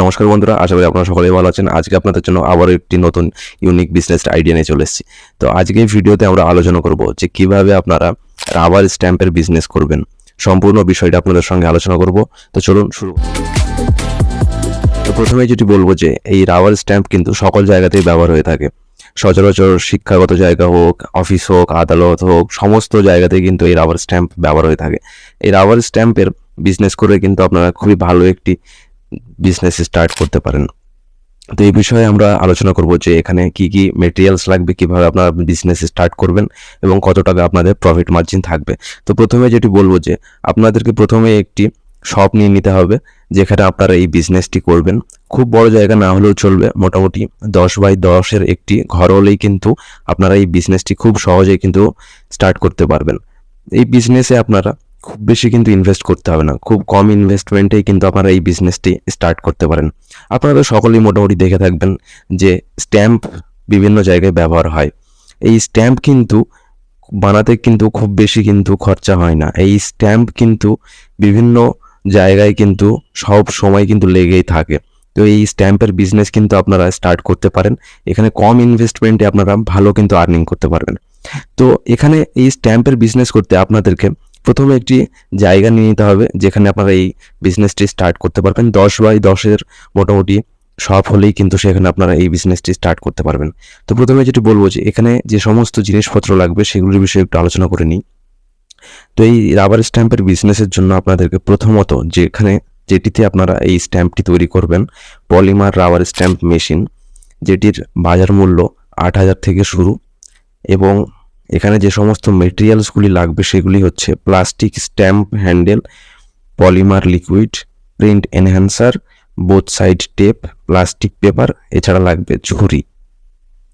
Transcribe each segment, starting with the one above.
নমস্কার বন্ধুরা, আশা করি আপনারা সকলেই ভালো আছেন। আজকে আপনাদের জন্য আবারও একটি নতুন ইউনিক বিজনেস আইডিয়া নিয়ে চলে এসেছি। তো আজকে এই ভিডিওতে আমরা আলোচনা করব যে কীভাবে আপনারা রাবার স্ট্যাম্পের বিজনেস করবেন। সম্পূর্ণ বিষয়টা আপনাদের সঙ্গে আলোচনা করব। তো চলুন শুরু তো প্রথমে যেটি বলব যে, এই রাবার স্ট্যাম্প কিন্তু সকল জায়গাতেই ব্যবহার হয়ে থাকে। সচরাচর শিক্ষাগত জায়গা হোক অফিস হোক, আদালত হোক, সমস্ত জায়গাতেই কিন্তু এই রাবার স্ট্যাম্প ব্যবহার হয়ে থাকে। এই রাবার স্ট্যাম্পের বিজনেস করে কিন্তু আপনারা খুবই ভালো একটি বিজনেস স্টার্ট করতে পারেন। তো এই বিষয়ে আমরা আলোচনা করব যে এখানে কি কি মেটেরিয়ালস লাগবে, কীভাবে আপনারা বিজনেস স্টার্ট করবেন এবং কত টাকা আপনাদের প্রফিট মার্জিন থাকবে। তো প্রথমে যেটি বলব যে আপনাদেরকে প্রথমে একটি শপ নিয়ে নিতে হবে, যেখানে আপনারা এই বিজনেসটি করবেন। খুব বড় জায়গা না হলেও চলবে, মোটামুটি দশ বাই দশের একটি ঘর হলেই কিন্তু আপনারা এই বিজনেসটি খুব সহজেই কিন্তু স্টার্ট করতে পারবেন। এই বিজনেসে আপনারা খুব বেশি কিন্তু ইনভেস্ট করতে হবে না। খুব কম ইনভেস্টমেন্টেই কিন্তু আপনারা এই বিজনেসটি স্টার্ট করতে পারেন। আপনারা সকলেই মোটামুটি দেখে থাকবেন যে স্ট্যাম্প বিভিন্ন জায়গায় ব্যবহার হয়। এই স্ট্যাম্প কিন্তু বানাতে কিন্তু খুব বেশি কিন্তু খরচা হয় না। এই স্ট্যাম্প কিন্তু বিভিন্ন জায়গায় কিন্তু সব সময় কিন্তু লেগেই থাকে। তো এই স্ট্যাম্পের বিজনেস কিন্তু আপনারা স্টার্ট করতে পারেন। এখানে কম ইনভেস্টমেন্টে আপনারা ভালো কিন্তু আর্নিং করতে পারবেন। তো এখানে এই স্ট্যাম্পের বিজনেস করতে আপনাদেরকে প্রথমে একটি জায়গা নিয়ে নিতে হবে, যেখানে আপনারা এই বিজনেসটি স্টার্ট করতে পারবেন। দশ বাই দশের মোটামুটি সব হলেই কিন্তু সেখানে আপনারা এই বিজনেসটি স্টার্ট করতে পারবেন। তো প্রথমে যেটি বলব যে, এখানে যে সমস্ত জিনিসপত্র লাগবে সেগুলির বিষয়ে একটু আলোচনা করে নিই। তো এই রাবার স্ট্যাম্পের বিজনেসের জন্য আপনাদেরকে প্রথমত যেখানে, যেটিতে আপনারা এই স্ট্যাম্পটি তৈরি করবেন পলিমার রাবার স্ট্যাম্প মেশিন যেটির বাজার মূল্য আট হাজার থেকে শুরু এবং এখানে যে সমস্ত মেটেরিয়ালসগুলি লাগবে সেগুলি হচ্ছে plastic stamp handle polymer liquid print enhancer both side tape plastic paper এছাড়া লাগবে ঝুড়ি।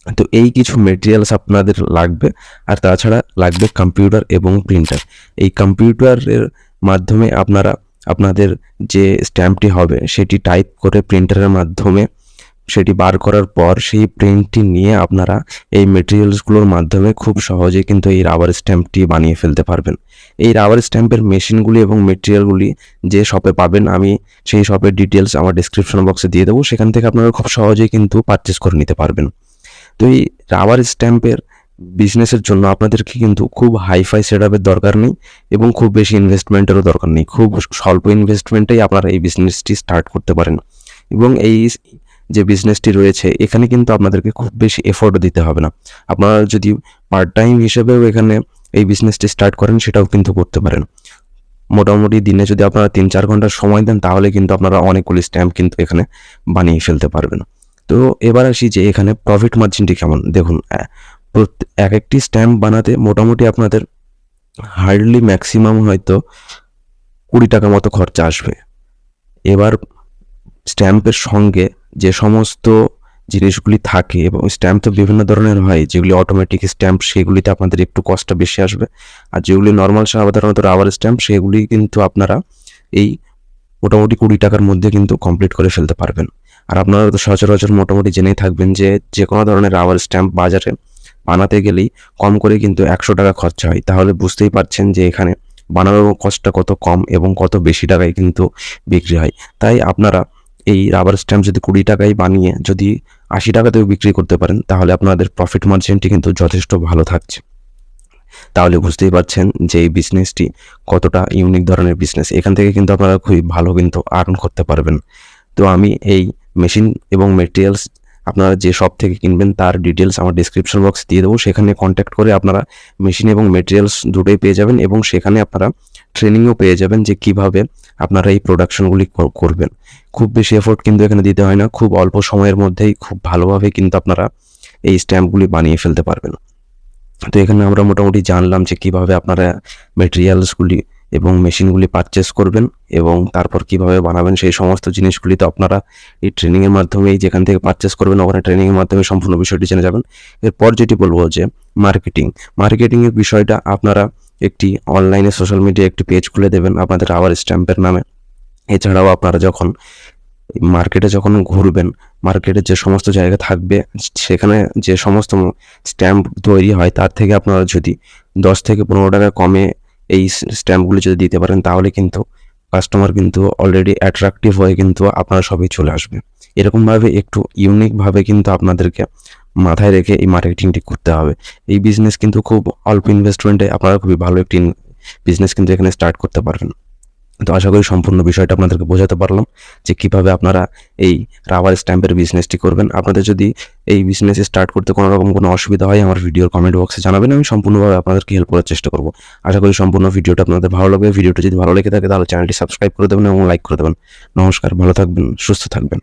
তো এই কিছু মেটেরিয়ালস আপনাদের লাগবে, আর তাছাড়া লাগবে কম্পিউটার এবং প্রিন্টার এই কম্পিউটারের মাধ্যমে আপনারা আপনাদের যে স্ট্যাম্পটি হবে, সেটি টাইপ করে প্রিন্টারের মাধ্যমে সেটি বার করার পর সেই প্রিন্টটি নিয়ে আপনারা এই মেটেরিয়ালসগুলোর মাধ্যমে খুব সহজে কিন্তু এই রাবার স্ট্যাম্পটি বানিয়ে ফেলতে পারবেন। এই রাবার স্ট্যাম্পের মেশিনগুলি এবং মেটেরিয়ালগুলি যে শপে পাবেন, আমি সেই শপের ডিটেলস আমার ডিসক্রিপশন বক্সে দিয়ে দেবো। সেখান থেকে আপনারা খুব সহজেই কিন্তু পারচেস করে নিতে পারবেন। তো এই রাবার স্ট্যাম্পের বিজনেসের জন্য আপনাদেরকে কিন্তু খুব হাইফাই সেট আপের দরকার নেই এবং খুব বেশি ইনভেস্টমেন্টেরও দরকার নেই। খুব স্বল্প ইনভেস্টমেন্টেই আপনারা এই বিজনেসটি স্টার্ট করতে পারেন। এবং এই যে বিজনেসটি রয়েছে, এখানে কিন্তু আপনাদেরকে খুব বেশি এফোর্টও দিতে হবে না। আপনারা যদি পার্ট টাইম হিসেবেও এখানে এই বিজনেসটি স্টার্ট করেন, সেটাও কিন্তু করতে পারেন। মোটামুটি দিনে যদি আপনারা তিন চার ঘণ্টা সময় দেন, তাহলে কিন্তু আপনারা অনেকগুলি স্ট্যাম্প কিন্তু এখানে বানিয়ে ফেলতে পারবেন। তো এবার আসি যে এখানে প্রফিট মার্জিনটি কেমন? দেখুন এক একটি স্ট্যাম্প বানাতে মোটামুটি আপনাদের হার্ডলি ম্যাক্সিমাম হয়তো কুড়ি টাকা মতো খরচা আসবে। এবার স্ট্যাম্পের সঙ্গে যে সমস্ত জিনিসগুলি থাকে এবং স্ট্যাম্প তো বিভিন্ন ধরনের হয়, যেগুলি অটোমেটিক স্ট্যাম্প সেগুলিতে আপনাদের একটু কষ্টটা বেশি আসবে। আর যেগুলি নর্মাল সাধারণত রাবার স্ট্যাম্প সেগুলি কিন্তু আপনারা এই মোটামুটি কুড়ি টাকার মধ্যে কিন্তু কমপ্লিট করে ফেলতে পারবেন। আর আপনারা তো সচরাচর মোটামুটি জেনেই থাকবেন যে যে কোনো ধরনের রাবার স্ট্যাম্প বাজারে বানাতে গেলেই কম করে কিন্তু একশো টাকা খরচা হয়। তাহলে বুঝতেই পারছেন যে এখানে বানানোর কষ্টটা কত কম এবং কত বেশি টাকায় কিন্তু বিক্রি হয়। তাই আপনারা এই রাবার স্ট্যাম্প যদি কুড়ি টাকায় বানিয়ে যদি আশি টাকাতেও বিক্রি করতে পারেন, তাহলে আপনাদের প্রফিট মার্জিনটি কিন্তু যথেষ্ট ভালো থাকছে। তাহলে বুঝতেই পারছেন যে এই বিজনেসটি কতটা ইউনিক ধরনের বিজনেস এখান থেকে কিন্তু আপনারা খুবই ভালো কিন্তু আর্ন করতে পারবেন। তো আমি এই মেশিন এবং মেটেরিয়ালস আপনারা যে শপ থেকে কিনবেন, তার ডিটেলস আমার ডিসক্রিপশন বক্স দিয়ে দেবো। সেখানে কন্ট্যাক্ট করে আপনারা মেশিন এবং মেটেরিয়ালস দুটোই পেয়ে যাবেন এবং সেখানে আপনারা ট্রেনিংও পেয়ে যাবেন যে কীভাবে আপনারা এই প্রোডাকশনগুলি করবেন। খুব বেশি এফোর্ট কিন্তু এখানে দিতে হয় না, খুব অল্প সময়ের মধ্যেই খুব ভালোভাবে কিন্তু আপনারা এই স্ট্যাম্পগুলি বানিয়ে ফেলতে পারবেন। তো এখানে আমরা মোটামুটি জানলাম যে কীভাবে আপনারা মেটেরিয়ালসগুলি এবং মেশিনগুলি পারচেস করবেন এবং তারপর কীভাবে বানাবেন সেই সমস্ত জিনিসগুলি তো আপনারা এই ট্রেনিংয়ের মাধ্যমেই যেখান থেকে পারচেস করবেন, ওখানে ট্রেনিংয়ের মাধ্যমে সম্পূর্ণ বিষয়টি জেনে যাবেন। এরপর যেটি বলব যে মার্কেটিং মার্কেটিংয়ের বিষয়টা আপনারা একটি অনলাইনে সোশ্যাল মিডিয়া একটি পেজ খুলে দেবেন আপনাদের আবার স্ট্যাম্পের নামে। এছাড়াও আপনারা যখন মার্কেটে যখন ঘুরবেন মার্কেটের যে সমস্ত জায়গা থাকবে, সেখানে যে সমস্ত স্ট্যাম্প তৈরি হয়, তার থেকে আপনারা যদি দশ থেকে পনেরো টাকা কমে এই স্ট্যাম্পগুলি যদি দিতে পারেন, তাহলে কিন্তু কাস্টমার কিন্তু অলরেডি অ্যাট্রাকটিভ হয়ে কিন্তু আপনারা সবই চলে আসবে। এরকমভাবে একটু ইউনিকভাবে কিন্তু আপনাদেরকে মাথায় রেখে এই মার্কেটিংটি করতে হবে। এই বিজনেস কিন্তু খুব অল্প ইনভেস্টমেন্টে আপনারা খুবই ভালো একটি বিজনেস কিন্তু এখানে স্টার্ট করতে পারবেন। তো আশা করি সম্পূর্ণ বিষয়টা আপনাদেরকে বোঝাতে পারলাম যে কীভাবে আপনারা এই রাবার স্ট্যাম্পের বিজনেসটি করবেন। আপনাদের যদি এই বিজনেস স্টার্ট করতে কোনো রকম কোনো অসুবিধা হয়, আমার ভিডিওর কমেন্ট বক্সে জানাবেন, আমি সম্পূর্ণভাবে আপনাদেরকে হেল্প করার চেষ্টা করব। আশা করি সম্পূর্ণ ভিডিওটা আপনাদের ভালো লাগবে। ভিডিওটা যদি ভালো লেগে থাকে, তাহলে চ্যানেলটি সাবস্ক্রাইব করে দেবেন এবং লাইক করে দেবেন। নমস্কার, ভালো থাকবেন, সুস্থ থাকবেন।